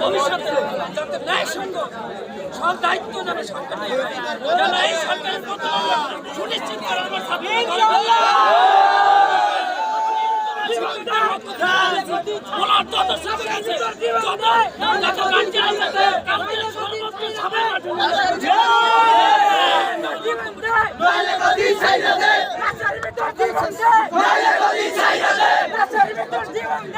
ভবিষ্যতে যাতে ন্যায় সঙ্গে সব দায়িত্ব যাবে সরকার নিয়ে নেয়। সরকারের সুনিশ্চিত করে আমার ছাত্র বলার যত সামনে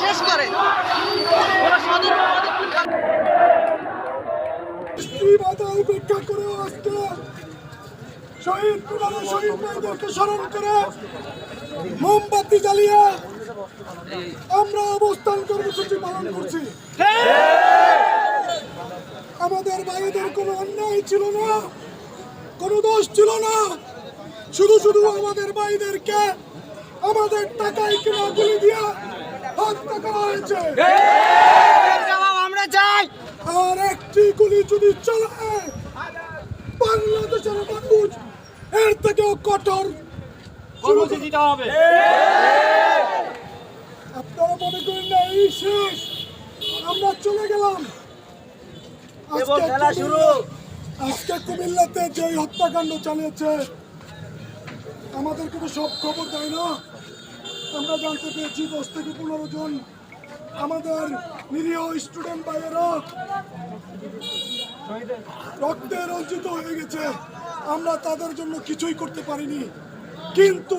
শেষ করে স্ত্রী উপেক্ষা করে আজকে শহীদ মিনারে শহীদ ভাইদেরকে স্মরণ করে মোমবাতি জ্বালিয়ে আমরা অবস্থান কর্মসূচি পালন করছি। আমাদের ভাইদের কোনো অন্যায় ছিল না কোনো দোষ ছিল না। শুধু শুধু আমাদের ভাইদেরকে আমাদের টাকায় কিনা গুলি দিয়ে হত্যা করা হয়েছে। আমরা চাই। আর একটি গুলি যদি চলে বাংলাদেশের মানুষ এর থেকেও কঠোর। কর্মসূচিটা হবে। আপনারা মনে করেন না এই শেষ। আমরা চলে গেলাম। আজকে কুমিল্লাতে যে হত্যাকাণ্ড চালিয়েছে আমাদেরকে তো সব খবর দেয় না। আমরা জানতে পেরেছি দশ থেকে পনেরো জন আমাদের নিরীহ স্টুডেন্ট ভাইয়েরা রক্তে রঞ্জিত হয়ে গেছে। আমরা তাদের জন্য কিছুই করতে পারিনি। কিন্তু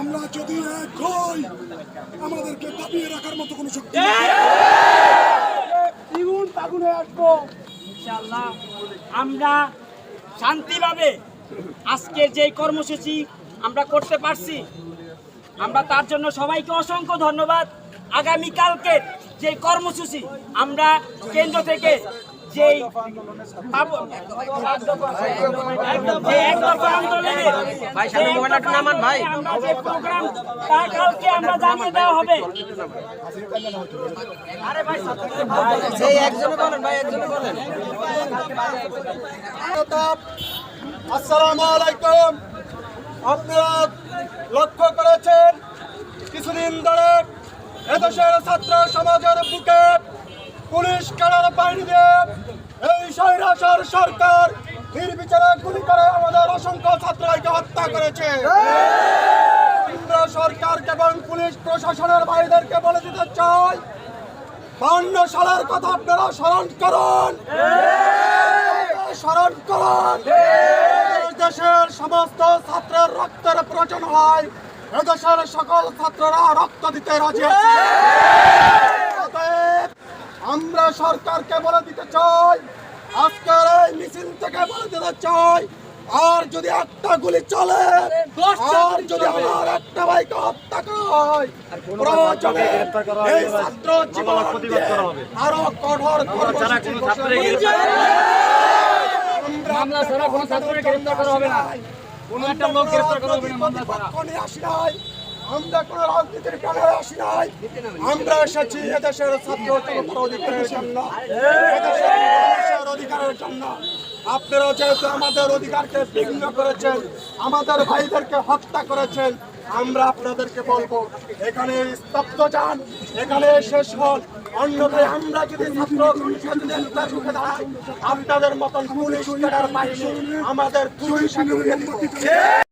আমরা যদি এক হই, আমাদেরকে দাবিয়ে রাখার মতো কোনো শক্তি ইনশাআল্লাহ আমরা শান্তিভাবে আজকের যে কর্মসূচি আমরা করতে পারছি, আমরা তার জন্য সবাইকে অসংখ্য ধন্যবাদ। আগামীকালকে যে কর্মসূচি আমরা কেন্দ্র থেকে আমরা জানিয়ে দেওয়া হবে। আসসালামু আলাইকুম। আপনারা লক্ষ্য করেছেন কিছুদিন ধরে এদেশের ছাত্র সমাজের বুকে পুলিশ কারার বাহিনী দিয়ে এই স্বৈরাচার সরকার নির্বিচারে গুলি করে আমাদের অসংখ্য ছাত্রকে হত্যা করেছে। কেন্দ্র সরকারকে এবং পুলিশ প্রশাসনের ভাইদেরকে বলে দিতে চাই, বান্ন সালের কথা আপনারা স্মরণ করুন। স্মরণ করুন। দেশের সমস্ত ছাত্রের রক্তের প্রয়োজন হয়। এদেশের সকল ছাত্ররা রক্ত দিতে রাজি আমরা সরকারকে বলে দিতে চাই মিছিল থেকে বলে দিতে চাই আর যদি একটা গুলি চলে আর যদি আমার একটা ভাইকে হত্যা করা হয় এই ছাত্র জীবন আরও কঠোর কর্মসূচি মামলা ছাড়া কোনো ছাত্রকে গ্রেফতার করা হবে না। কোনো একটা লোক গ্রেফতার করা হবে না মামলা ছাড়া। আসি নাই। আমরা কোনো রাজনীতির ব্যানারে আসি নাই। আমরা এসেছি এদেশের ছাত্র অধিকারের জন্য এদেশের অধিকারের জন্য। আপনারা যেহেতু আমাদের অধিকারকে বিঘ্ন করেছেন আমাদের ভাইদেরকে হত্যা করেছেন আমরা আপনাদেরকে বলব এখানে স্তব্ধ যান এখানে শেষ হল অন্যথায় আমরা যদি ছাত্র সংসদের রুখে দাঁড়াই আপনাদের মতন পুলিশ আমাদের পুলিশ